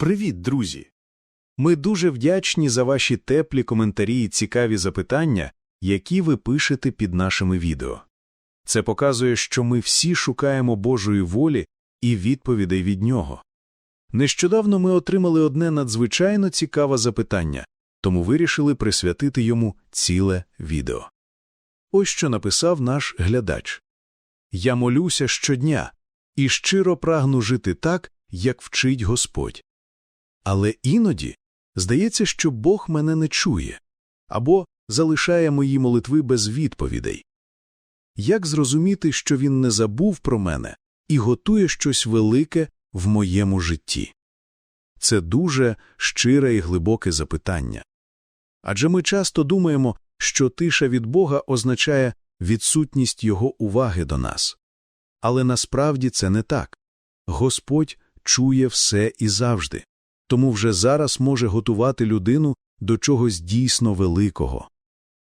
Привіт, друзі! Ми дуже вдячні за ваші теплі коментарі і цікаві запитання, які ви пишете під нашими відео. Це показує, що ми всі шукаємо Божої волі і відповідей від Нього. Нещодавно ми отримали одне надзвичайно цікаве запитання, тому вирішили присвятити йому ціле відео. Ось що написав наш глядач. Я молюся щодня і щиро прагну жити так, як вчить Господь. Але іноді здається, що Бог мене не чує або залишає мої молитви без відповідей. Як зрозуміти, що він не забув про мене і готує щось велике в моєму житті? Це дуже щире і глибоке запитання. Адже ми часто думаємо, що тиша від Бога означає відсутність Його уваги до нас. Але насправді це не так. Господь чує все і завжди, тому вже зараз може готувати людину до чогось дійсно великого.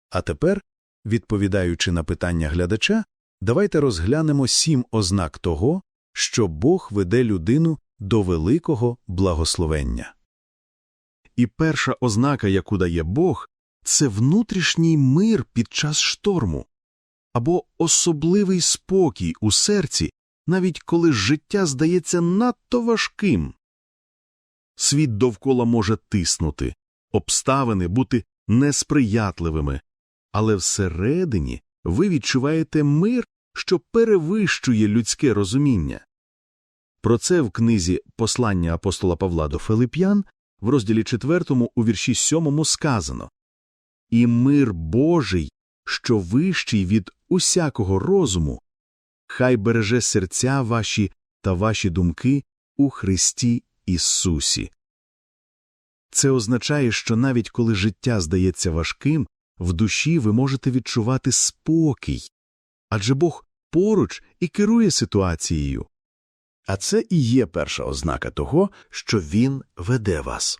А тепер, відповідаючи на питання глядача, давайте розглянемо сім ознак того, що Бог веде людину до великого благословення. І перша ознака, яку дає Бог, це внутрішній мир під час шторму або особливий спокій у серці, навіть коли життя здається надто важким. Світ довкола може тиснути, обставини бути несприятливими, але всередині ви відчуваєте мир, що перевищує людське розуміння. Про це в книзі Послання апостола Павла до Филип'ян в розділі 4 у вірші 7 сказано І мир Божий, що вищий від усякого розуму, хай береже серця ваші та ваші думки у Христі Ісусі. Це означає, що навіть коли життя здається важким, в душі ви можете відчувати спокій, адже Бог поруч і керує ситуацією. А це і є перша ознака того, що він веде вас.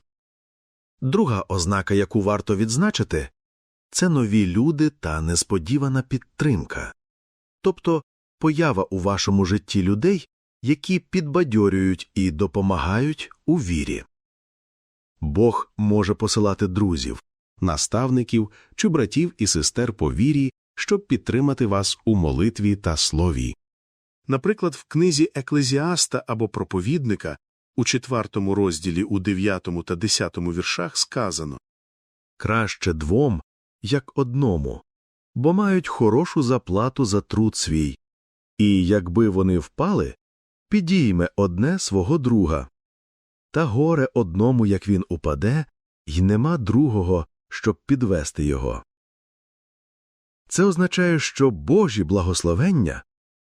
Друга ознака, яку варто відзначити, це нові люди та несподівана підтримка, тобто поява у вашому житті людей, які підбадьорюють і допомагають у вірі. Бог може посилати друзів, наставників чи братів і сестер по вірі, щоб підтримати вас у молитві та слові. Наприклад, в книзі Еклезіаста або проповідника у четвертому розділі у дев'ятому та десятому віршах сказано Краще двом, як одному, бо мають хорошу заплату за труд свій, і якби вони впали, підійме одне свого друга. Та горе одному, як він упаде, й нема другого, щоб підвести його. Це означає, що Божі благословення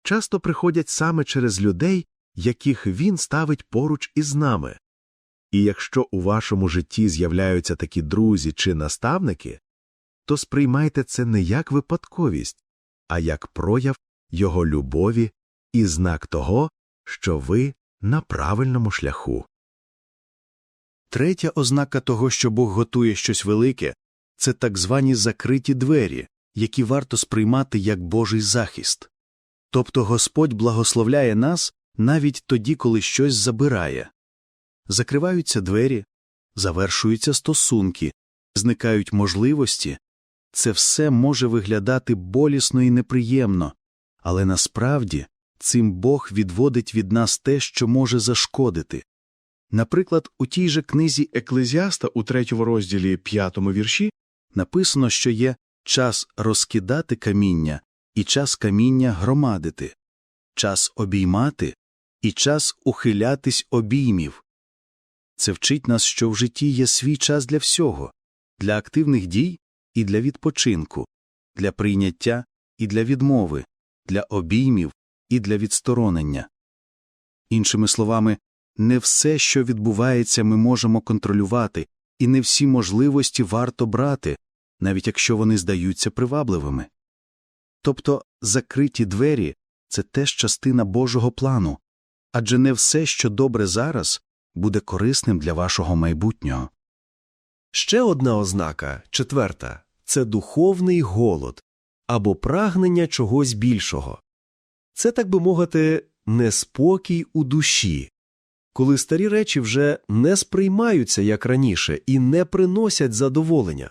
часто приходять саме через людей, яких він ставить поруч із нами. І якщо у вашому житті з'являються такі друзі чи наставники, то сприймайте це не як випадковість, а як прояв його любові і знак того, що ви на правильному шляху. Третя ознака того, що Бог готує щось велике, це так звані закриті двері, які варто сприймати як Божий захист. Тобто Господь благословляє нас навіть тоді, коли щось забирає. Закриваються двері, завершуються стосунки, зникають можливості. Це все може виглядати болісно і неприємно, але насправді цим Бог відводить від нас те, що може зашкодити. Наприклад, у тій же книзі Еклезіаста у третьому розділі п'ятому вірші написано, що є час розкидати каміння і час каміння громадити, час обіймати і час ухилятись обіймів. Це вчить нас, що в житті є свій час для всього для активних дій і для відпочинку, для прийняття і для відмови, для обіймів і для відсторонення. Іншими словами, не все, що відбувається, ми можемо контролювати, і не всі можливості варто брати, навіть якщо вони здаються привабливими. Тобто закриті двері це теж частина Божого плану, адже не все, що добре зараз, буде корисним для вашого майбутнього. Ще одна ознака, четверта це духовний голод або прагнення чогось більшого. Це, так би мовити, неспокій у душі, коли старі речі вже не сприймаються як раніше і не приносять задоволення.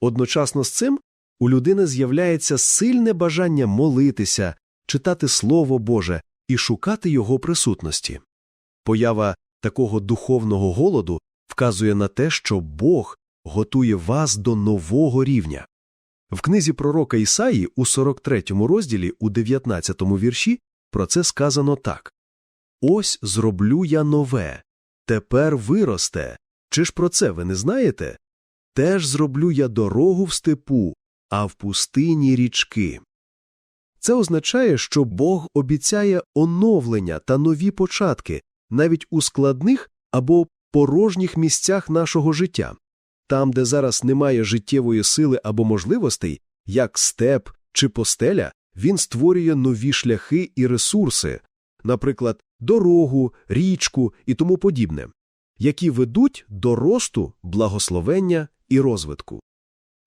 Одночасно з цим у людини з'являється сильне бажання молитися, читати Слово Боже і шукати його присутності. Поява такого духовного голоду вказує на те, що Бог готує вас до нового рівня. В книзі пророка Ісаї у 43 розділі у 19 вірші про це сказано так Ось зроблю я нове, тепер виросте. Чи ж про це ви не знаєте? Теж зроблю я дорогу в степу, а в пустині річки. Це означає, що Бог обіцяє оновлення та нові початки навіть у складних або порожніх місцях нашого життя. Там, де зараз немає життєвої сили або можливостей, як степ чи постеля, він створює нові шляхи і ресурси, наприклад, дорогу, річку і тому подібне, які ведуть до росту, благословення і розвитку.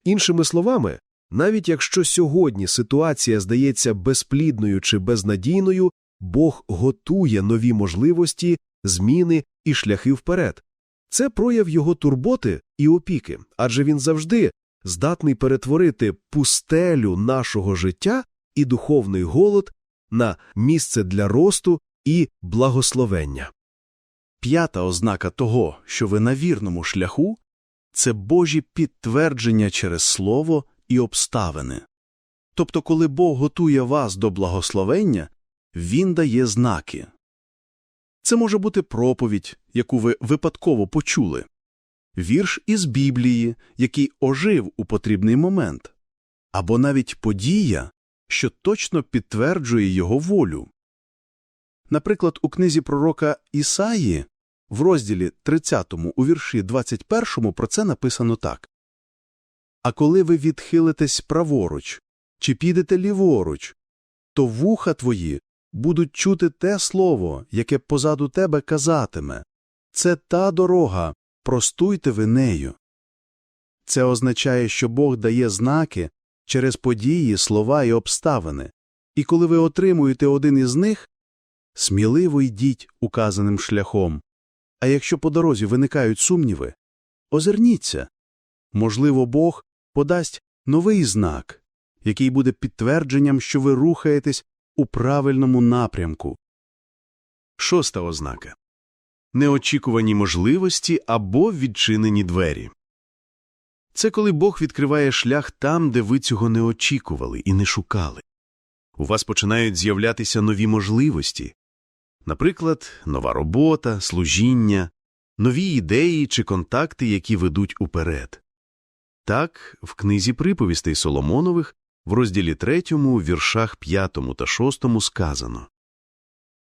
Іншими словами, навіть якщо сьогодні ситуація здається безплідною чи безнадійною, Бог готує нові можливості, зміни і шляхи вперед. Це прояв його турботи і опіки, адже він завжди здатний перетворити пустелю нашого життя і духовний голод на місце для росту і благословення. П'ята ознака того, що ви на вірному шляху, це Божі підтвердження через слово і обставини. Тобто, коли Бог готує вас до благословення, Він дає знаки. Це може бути проповідь, яку ви випадково почули, вірш із Біблії, який ожив у потрібний момент, або навіть подія, що точно підтверджує його волю. Наприклад, у книзі пророка Ісаї в розділі 30 у вірші 21 про це написано так А коли ви відхилитесь праворуч чи підете ліворуч, то вуха твої будуть чути те слово, яке позаду тебе казатиме це та дорога, простуйте ви нею. Це означає, що Бог дає знаки через події, слова і обставини, і коли ви отримуєте один із них, сміливо йдіть указаним шляхом. А якщо по дорозі виникають сумніви, озирніться. Можливо, Бог подасть новий знак, який буде підтвердженням, що ви рухаєтесь у правильному напрямку. Шоста ознака неочікувані можливості або відчинені двері. Це коли Бог відкриває шлях там, де ви цього не очікували і не шукали. У вас починають з'являтися нові можливості, наприклад, нова робота, служіння, нові ідеї чи контакти, які ведуть уперед. Так, в книзі приповістей Соломонових в розділі 3, віршах 5 та 6 сказано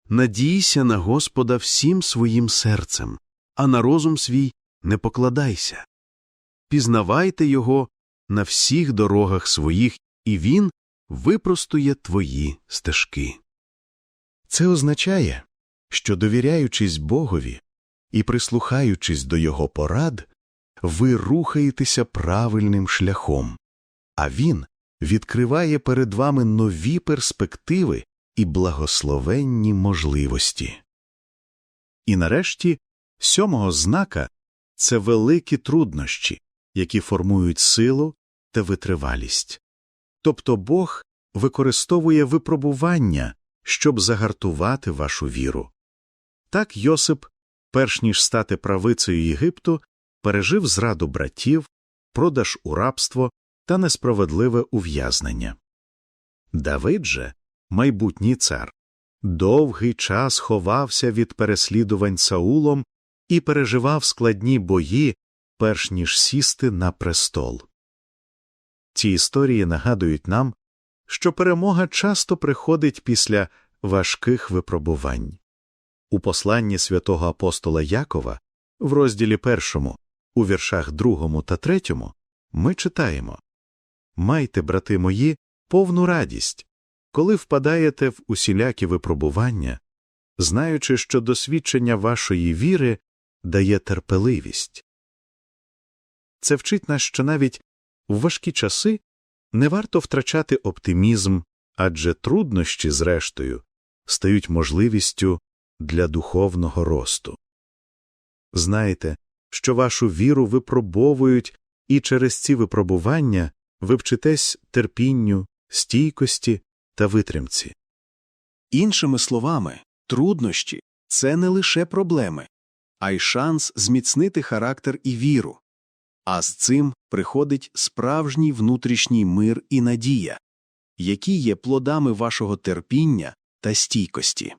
Надійся на Господа всім своїм серцем, а на розум свій не покладайся. Пізнавайте його на всіх дорогах своїх, і він випростує твої стежки. Це означає, що довіряючись Богові і прислухаючись до Його порад, ви рухаєтеся правильним шляхом, а Він відкриває перед вами нові перспективи і благословенні можливості. І нарешті сьомого знака це великі труднощі, які формують силу та витривалість. Тобто Бог використовує випробування, щоб загартувати вашу віру. Так Йосип, перш ніж стати правицею Єгипту, пережив зраду братів, продаж у рабство та несправедливе ув'язнення. Давид же, майбутній цар, довгий час ховався від переслідувань Саулом і переживав складні бої, перш ніж сісти на престол. Ці історії нагадують нам, що перемога часто приходить після важких випробувань. У посланні святого апостола Якова, в розділі першому, у віршах другому та третьому, ми читаємо Майте, брати мої, повну радість, коли впадаєте в усілякі випробування, знаючи, що досвідчення вашої віри дає терпеливість. Це вчить нас, що навіть в важкі часи не варто втрачати оптимізм, адже труднощі, зрештою, стають можливістю для духовного росту. Знайте, що вашу віру випробовують, і через ці випробування ви вчитесь терпінню, стійкості та витримці. Іншими словами, труднощі це не лише проблеми, а й шанс зміцнити характер і віру. А з цим приходить справжній внутрішній мир і надія, які є плодами вашого терпіння та стійкості.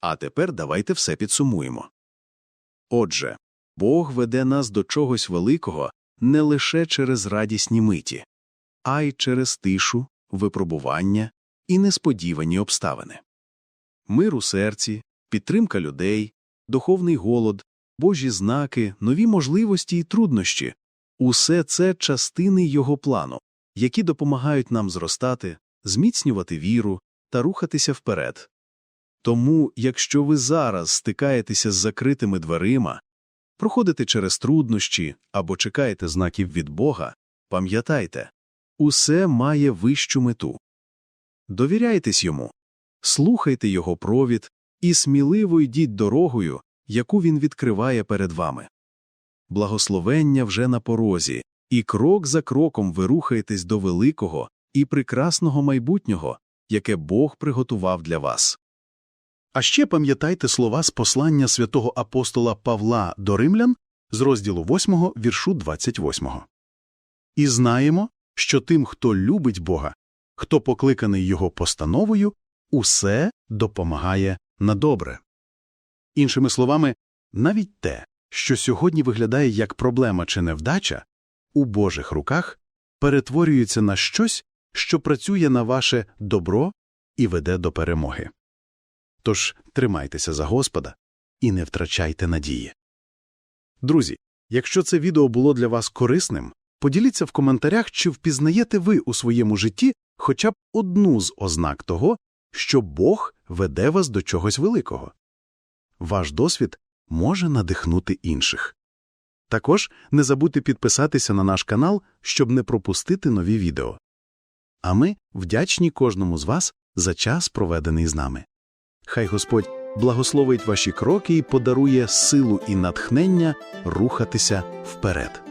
А тепер давайте все підсумуємо. Отже, Бог веде нас до чогось великого не лише через радісні миті, а й через тишу, випробування і несподівані обставини. Мир у серці, підтримка людей, духовний голод, Божі знаки, нові можливості і труднощі – усе це частини Його плану, які допомагають нам зростати, зміцнювати віру та рухатися вперед. Тому, якщо ви зараз стикаєтеся з закритими дверима, проходите через труднощі або чекаєте знаків від Бога, пам'ятайте, усе має вищу мету. Довіряйтесь йому, слухайте його провід і сміливо йдіть дорогою, яку він відкриває перед вами. Благословення вже на порозі, і крок за кроком ви рухаєтесь до великого і прекрасного майбутнього, яке Бог приготував для вас. А ще пам'ятайте слова з послання святого апостола Павла до римлян з розділу 8, віршу 28. І знаємо, що тим, хто любить Бога, хто покликаний Його постановою, усе допомагає на добре. Іншими словами, навіть те, що сьогодні виглядає як проблема чи невдача, у Божих руках перетворюється на щось, що працює на ваше добро і веде до перемоги. Тож тримайтеся за Господа і не втрачайте надії. Друзі, якщо це відео було для вас корисним, поділіться в коментарях, чи впізнаєте ви у своєму житті хоча б одну з ознак того, що Бог веде вас до чогось великого. Ваш досвід може надихнути інших. Також не забудьте підписатися на наш канал, щоб не пропустити нові відео. А ми вдячні кожному з вас за час, проведений з нами. Хай Господь благословить ваші кроки і подарує силу і натхнення рухатися вперед.